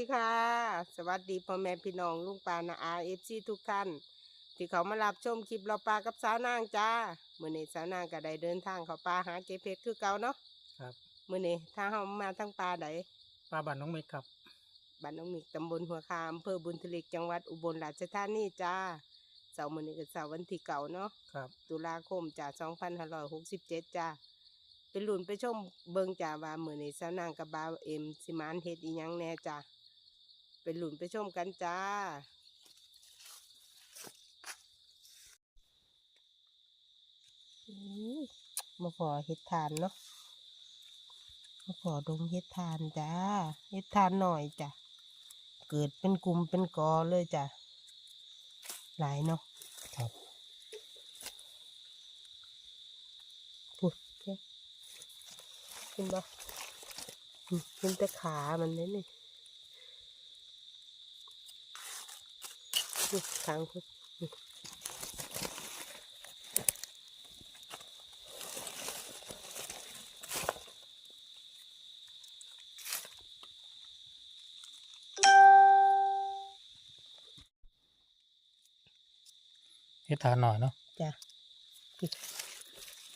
วัสดีค่ะ สวัสดีพ่อแม่พี่น้องลุงปานาอาเอฟซีทุกท่าน ที่เขามารับชมคลิปเราปลากับสาวนางจ้ามื่อนี้สาวนางก็ได้เดินทางเขาปลาหาเก็บเพชรคือเก่าเนาะครับมื่อนี้ถ้าเฮามาทั้งปลาใดปลาบ้านน้องเมฆครับบ้านน้องมิกตำบลหัวคามอำเภอบุญทลิกจังหวัดอุบลราชธานีจ้าเสาร์มื่อนี้ก็เสาร์วันที่เก่าเนาะครับตุลาคมจ้า2567จ้าเป็นลุ่นไปชมเบิงจ้าว่ามื้อนี้สาวนางกับบาวเอ็มสิมานเฮ็ดอีหยังแหน่จ้า เป็นลุ่นไปชมกันจ้าอื้อมาพอเฮ็ดทานเนาะ มาพอดงเฮ็ดทานจ้าเฮ็ดทานหน่อยจ้ะ เกิดเป็นกลุ่มเป็นกอเลยจ้ะ หลายเนาะ ครับพูดแค่ขึ้นบ่อืมขึ้นแต่ขามันเลยนี่ ทางคุณนี่ทานหน่อยเนาะจ้ะ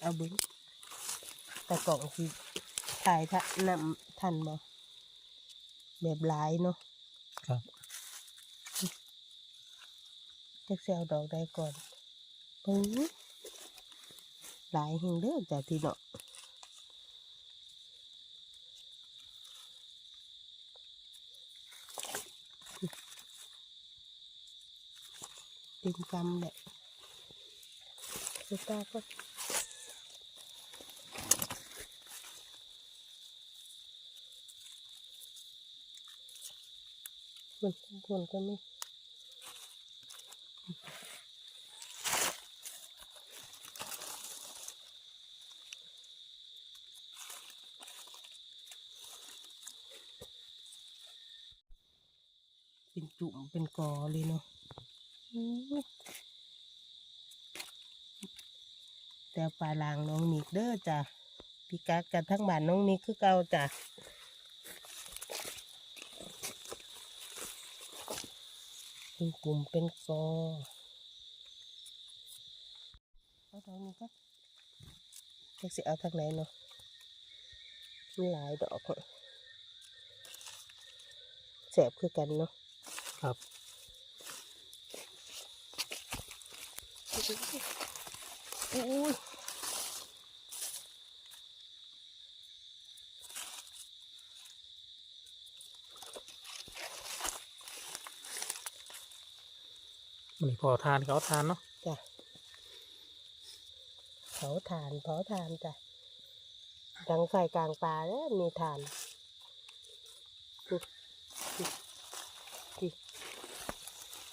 เอาบึ้งแต่กล่องคือถ่ายทะนำทันบ่แบบหลายเนาะครับ จักเซลดอกได้ก่อนปึ้งหลายแห่งเด้อจ้ะที่เนาะติมกำแหละสุดตาก็มันคนก็ไม่ เป็นจุ่มเป็นกอเลยเนาะแต่ปลาลางน้องนิกเด้อจ้ะพี่กักกันทั้งบ้านน้องนิกคือเก่าจ้ะเป็นกลุ่มเป็นกอเอาทางนี้ก็จะสิเอาทางไหนเนาะมีหลายดอกแสบคือกันเนาะ ครับอุ้ยมันนี้พอทานเขาทานเนาะจ้ะเผาถ่านเผาถ่านจ้ะดังไฟกลางป่าแล้วมีถ่านอุ๊ยอุ๊ยอุ๊ย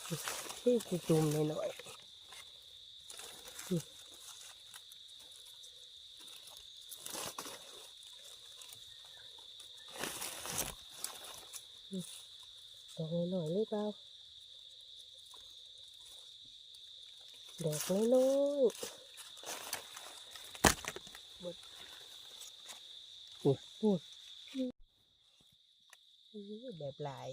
อุ๊ย ที่จุ่มหน่อยๆอุ๊ยอุ๊ยดอกหน่อยๆเลยเปล่าดอกน้อยๆหมดโอ้โหแบบหลาย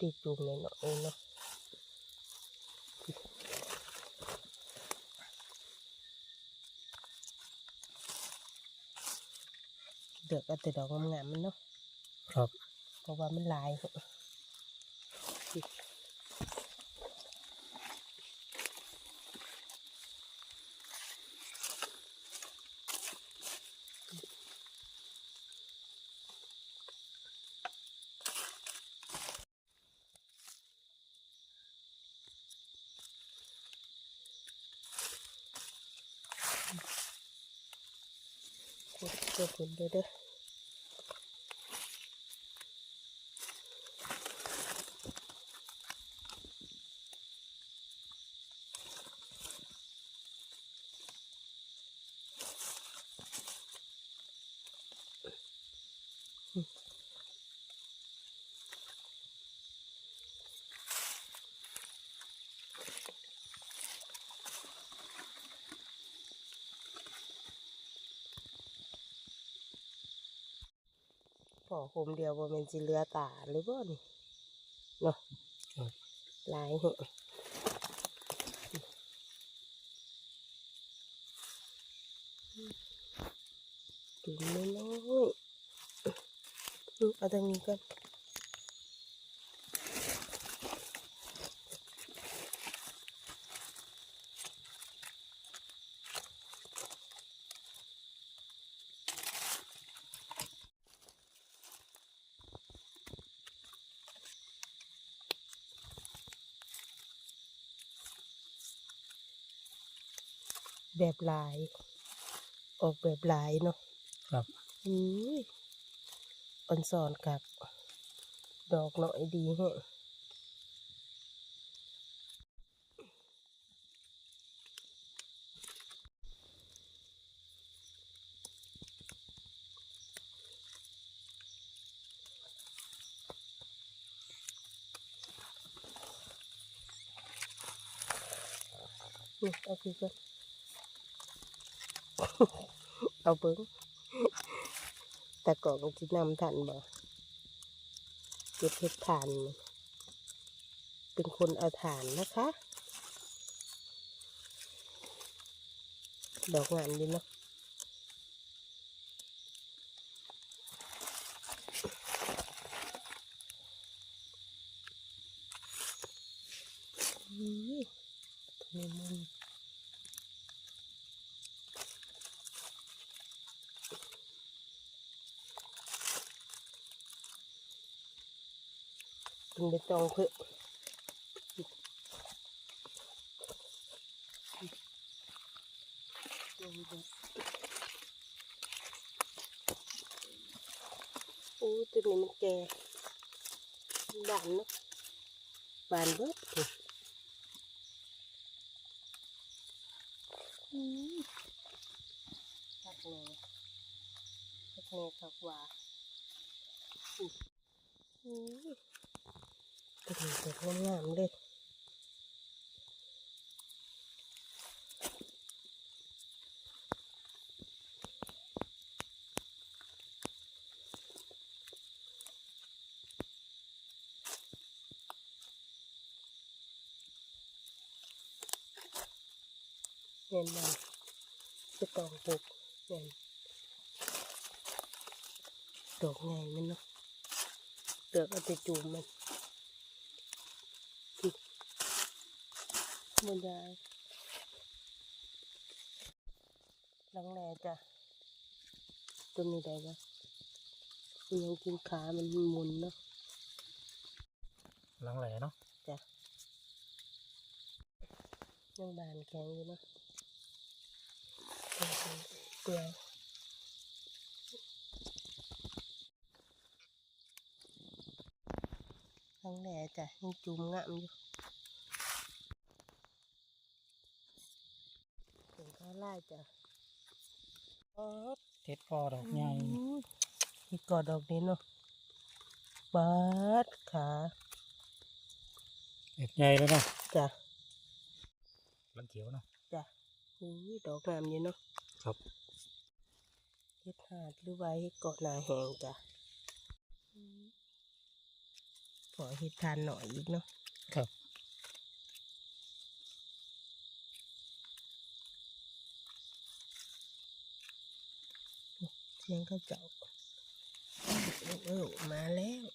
ติดจุ่มเลยเนาะเองเนาะเดือกเอาแต่ดอกงามๆมันเนาะครับ เพราะว่ามันหลาย กดตัวผลเด้อ เด้ออผมเดียวบ่แม่นสิเหลือตาหรือบ่นี่เนาะครับหลายแฮะจุ่มน้อยๆอืมเอาทางนี้ก่อน แบบลาย ออกแบบลายเนาะครับอุ้ยอ่อนสอนกับดอกหน่อยดีแฮะนี่เอาคือกัน เอาเบิ้งแต่ก่อนมันจะนำทันบ่เก็บเห็ดทาน เป็นคนเอาฐานนะคะ ดอกงามดีเนาะอุ้ยทำไมมัน เป็นใบตองเพื่อโอ้ตัวนี้มันแก่บานนะบานเบิดผักแน่คักแน่คักหว่าอุ้ยอุ้ ยตัวนี้สวยงามๆเลยเน่นมันจะตองปลูกเน่นดอกไงมันเนาะเตือกอาไปจูมมัน บนยายหลังแหล่จ้ะตัวนี้ได้ปะมันยังกินขา มันหมุนเนาะหลังแหลเนาะจ้ะยังบานแข็งอยู่เนาะเกลือหลังแหล่จ้ะยังจุ่มงามอยู่ ถึงข้าวไล่จ้ะอ๋อเท็ดพอดอกใหญ่ที่กอดดอกนี้เนาะบาดขาเอ็ดใหญ่แล้วเนาะจ้ะลังเขียวเนาะจ้ะอุ้ยดอกงามอยู่เนาะครับเฮ็ดหาดหรือว่าเฮ็ดเกาะนาแหงจ้ะขอเฮ็ดทานหน่อยอีกเนาะครับ สียงเขาเจ้าเออมาแล้ว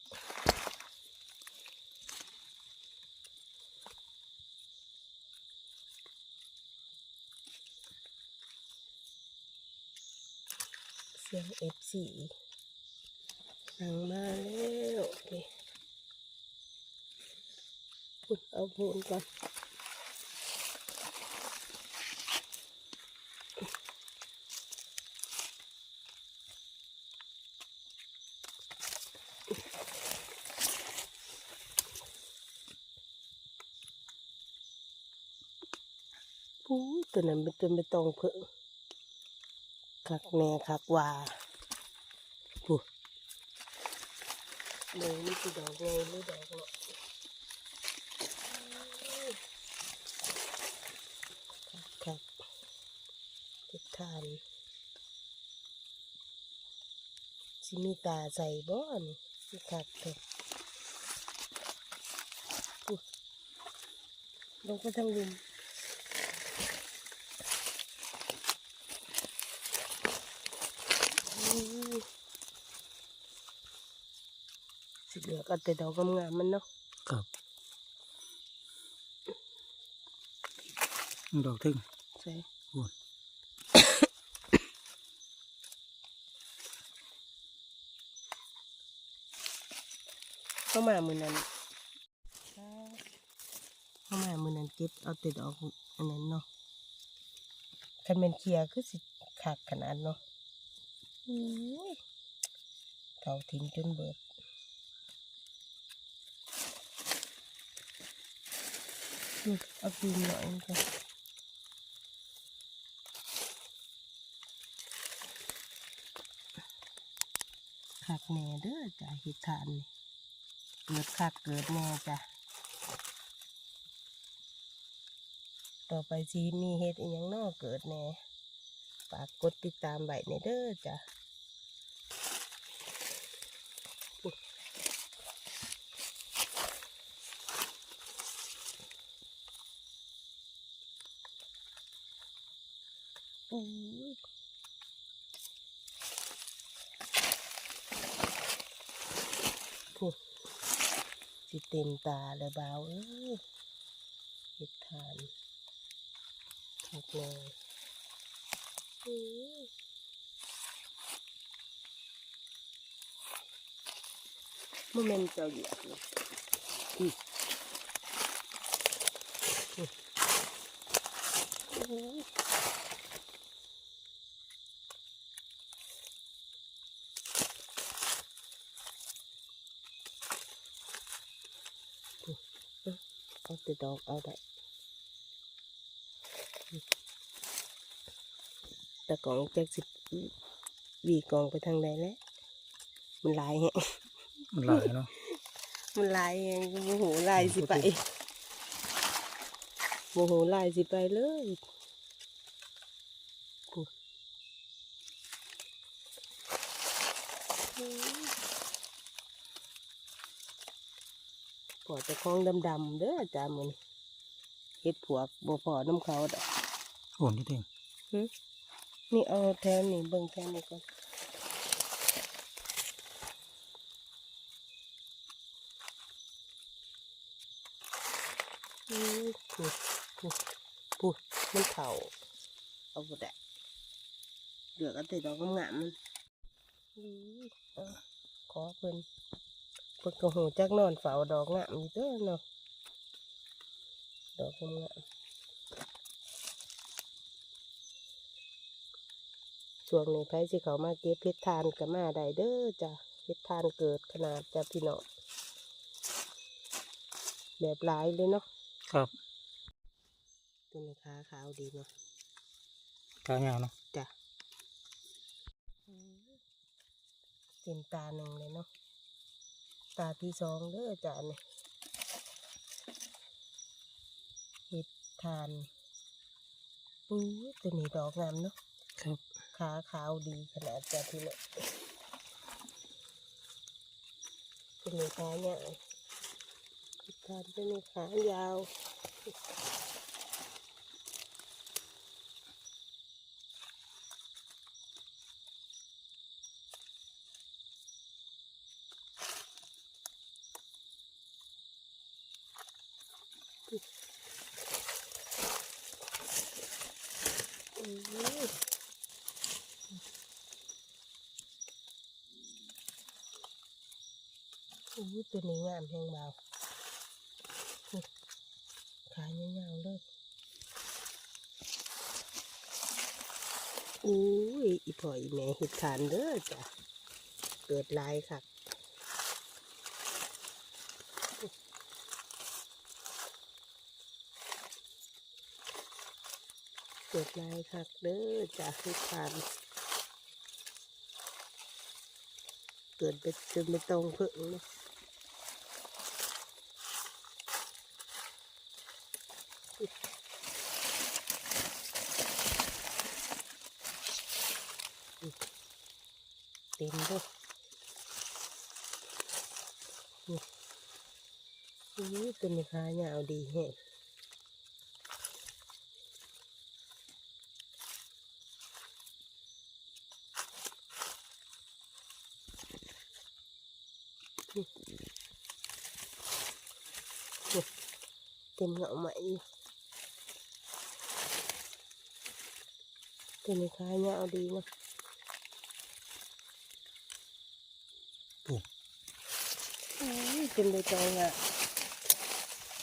เสียงเอฟซีสั่งมาแล้วนี่พุดเอาพูนก่อน ปู้ย ตัวนั้นเป็นตัวไม่ต้องเพิ่งคักแน่คักว่าปูเลยนี่คือดอกไงหรือดอกเนาะคักคักติดทานสิมีตาใส่บ่นี่สิคักเถอะอุ๊ยลงไปทางลุม สิเหลือก็แต่ดอกงามๆมันเนาะครับดอกทึ่งใช่โอ้ยเข้ามามือนั้นเข้ามามือนั้นเก็บเอาแต่ดอกอันนั้นเนาะคันแมันเคลียร์คือสิคักขนาดเนาะอุ้ยเขาทิ้งจนเบิด อืม เอาปีนหน่อยก่อนคักแน่เด้อจ้ะเห็ดทานนี่เกิดคักเกิดแน่จ้ะต่อไปสิมีเห็ดอีหยังนอเกิดแน่ฝากกดติดตามไว้ในเด้อจ้ะ พูดสิเต็มตาเลยบ่าวเอ้ยเห็ดทานคักเลยอู้ยโมเมนต์เจ้าเหยียบเลยอืมอืม เอาแต่ดอกเอาได้แต่กล่องแจ็คสิบวีกล่องไปทางใดแล้วมันลายแฮะมันหลายเนาะมันลายแฮงโมโหลายสิไปโมโหลายสิไปเลยกู ปอจะคล้องดำๆเด้อจ้ามันเฮ็ดผวกบ่พอน้ำเขาดอกโอนที่ถึงหึนี่เอาแทนนี่เบิ่งแทนนี่ก่อนอืมพูดพูดพูดมันเข่าเอาบ่ได้เดือกเอาแต่ดอกงามๆมันอือเอาขอเพิ่นเพิ่นก็หูจักนอนเฝ้าดอกงามอยู่เด้อเนาะดอกงามๆช่วงนี้ไผสิเขามาเก็บเพชรทานกับมาได้เด้อจ้ะเพชรทานเกิดขนาดจ้ะพี่น้องแบบหลายเลยเนาะครับตัวนี้ขาขาวดีเนาะกลางยาวเนาะจ้ะเต็มตาหนึ่งเลยเนาะ ตาที่สองเด้อจ้ะนี่เห็ดทานอู้ยตัวนี้ดอกงามเนาะครับขาขาวดีขนาดจะพี่เนาะเป็นมีขาเนี่ยาวทานเป็นมีขายาว อู้ยตัวนี้งามแหงเบาขายาวๆเลยอู้ยอีพ่ออีแม่เห็ดทานเด้อจ้ะ เกิดลายค่ะ เกิดหลายค่ะเด้อจ้ะเห็ดทานเกิดไปจนไปตรงเพิ่งเนะเต็มด้วยนี่เป็นมีขายาดีแฮะ เต็มเหงาไหมอยู่เป็นมีขายาวดีเนาะปุ๊บอุ้ยเป็นใบตองอะ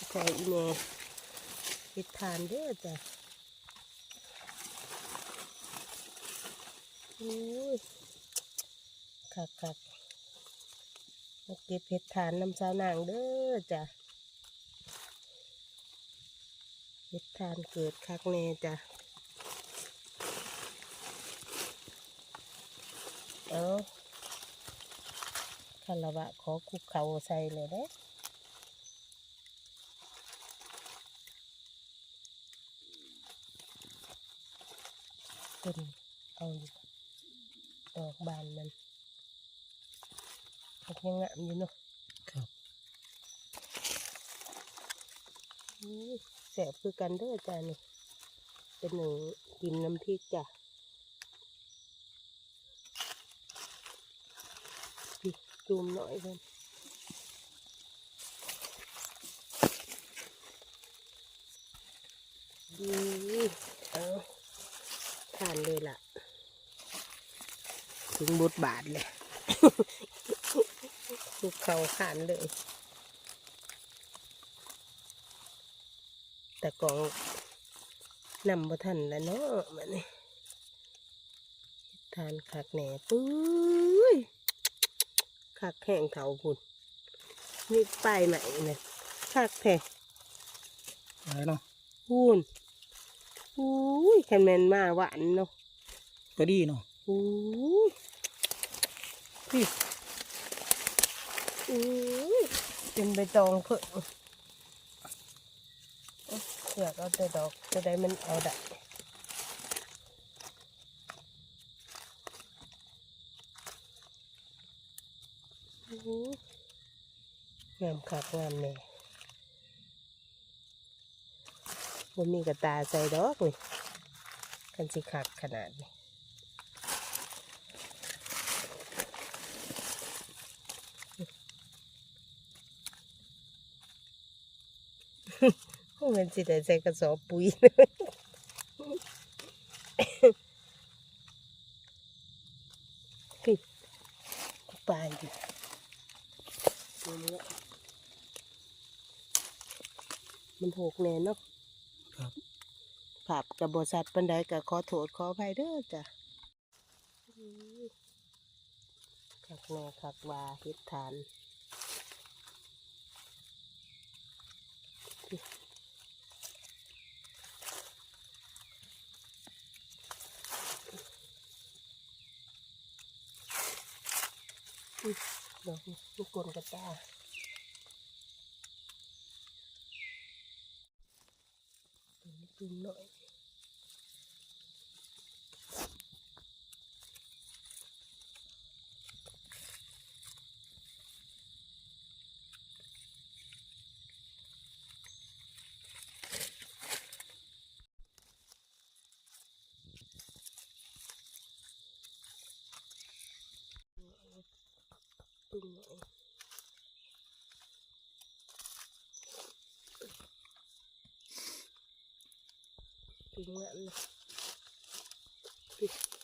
ใส่อี เมลเฮ็ดทานเด้อจ้ะอุ้ยคักคักๆมาเก็บเห็ดทานน้ำสาวนางเด้อจ้ะเห็ดทานเกิดคักแน่จ้ะเอาคาราวะขอคุกเขาใส่เลยเด้เป็นเอาดอกบานมันมันยังงามอยู่เนาะครับอื้อ แสบคือกันเด้อจ้านี่เป็นหนึ่งกินน้ำพริกจ้ะนี่มหน่อยกันดีเอาทานเลยล่ะ ถึงบทบาทเลยลูกเขาขานเลย แต่กองนำบ่ทันแล้วเนาะมันนี่ทานคักแหน่ปุ้ยคักแห้งเถาคุณนี่ป้ายใหม่เนี่ยคักแท้อะไรเนาะพูนอุ้ยแคนแมนมาหวานเนาะก็ดีเนาะอุ้ยพี่อุ้ยเป็นใบตองเพิ่ง เสือกเอาแต่ดอกจะได้มันเอาได้งามคักงามแน่บนมีกระตาใส่ดอกนี่กันสิคักขนาดนี้โอ้ มันสิได้ใส่กระสอบปุ๋ยเลยพี่ปลาอยู่ตรงนี้มันหกแน่เนาะครับภาพกับบสัตว์ปันใดก็ขอโทษขออภัยเด้อจ้ะอื้อคักแน่คักว่าเฮ็ดทาน ดอกนี้ลูกกลกระตาตัวนี้จุ่มหน่อย จุ่มง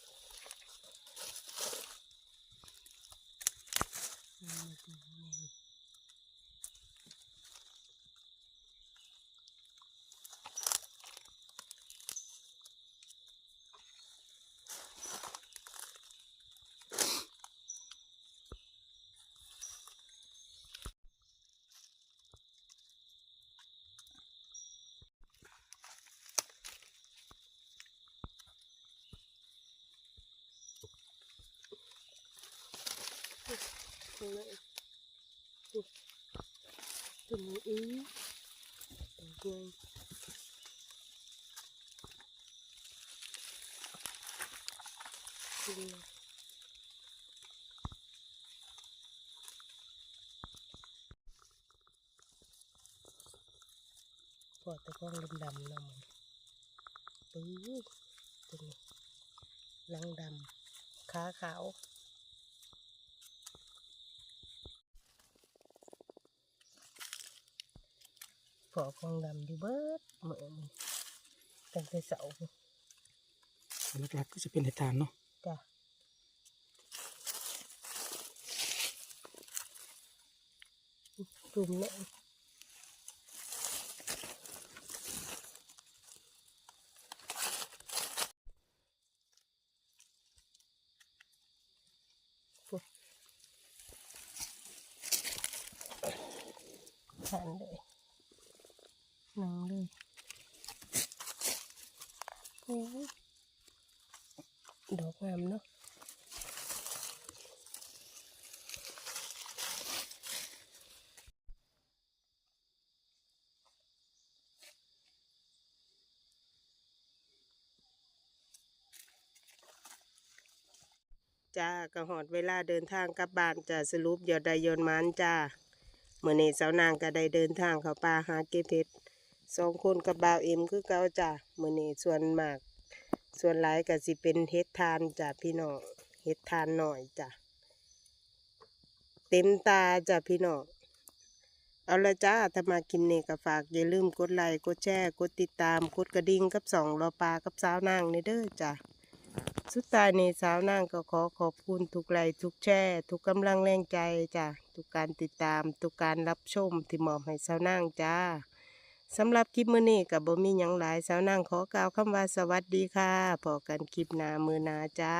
ตัวเลยตัวตัวนี้อีตัวใหญ่ตัวพอตะกร้องดำๆนะมันปื้อตรงนี้ลังดำขาขาว พอกล้องดำอยู่เบิดเหมือนตั้งแต่เสาร์หลักๆก็จะเป็นเห็ดทานเนาะจ้ะกลุ่มเนี่ยทานเลยนั่งเลยโอ้ยดอกงามเนาะ จ้าก็หอดเวลาเดินทางกลับบ้านจะสรุปยอดไดยนมันจ้าเมื่อนี้สาวนางก็ได้เดินทางเข้าป่าหาเก็บเห็ดสองคนกับบ่าวเอ็มคือเก่าจ้าเมื่อนี้ส่วนมาก ส่วนหลายก็สิเป็นเห็ดทานจ้าพี่น้องเห็ดทานหน่อยจ้าเต็มตาจ้าพี่น้องเอาละจ้าถ้ามากินเนี่ก็ฝาก อย่าลืมกดไลค์ กดแชร์ กดติดตาม กดกระดิ่งกับสองรอปลากับสาวนางในเด้อจ้า สุดท้ายนี้สาวนางก็ขอขอบคุณทุกไลค์ทุกแชร์ทุกกำลังแรงใจจ้ะทุกการติดตามทุกการรับชมที่มอบให้สาวนางจ้าสำหรับคลิปมื้อนี้กับบ่มีหยังหลายสาวนางขอกล่าวคำว่าสวัสดีค่ะพอกันคลิปหน้ามือหนาจ้า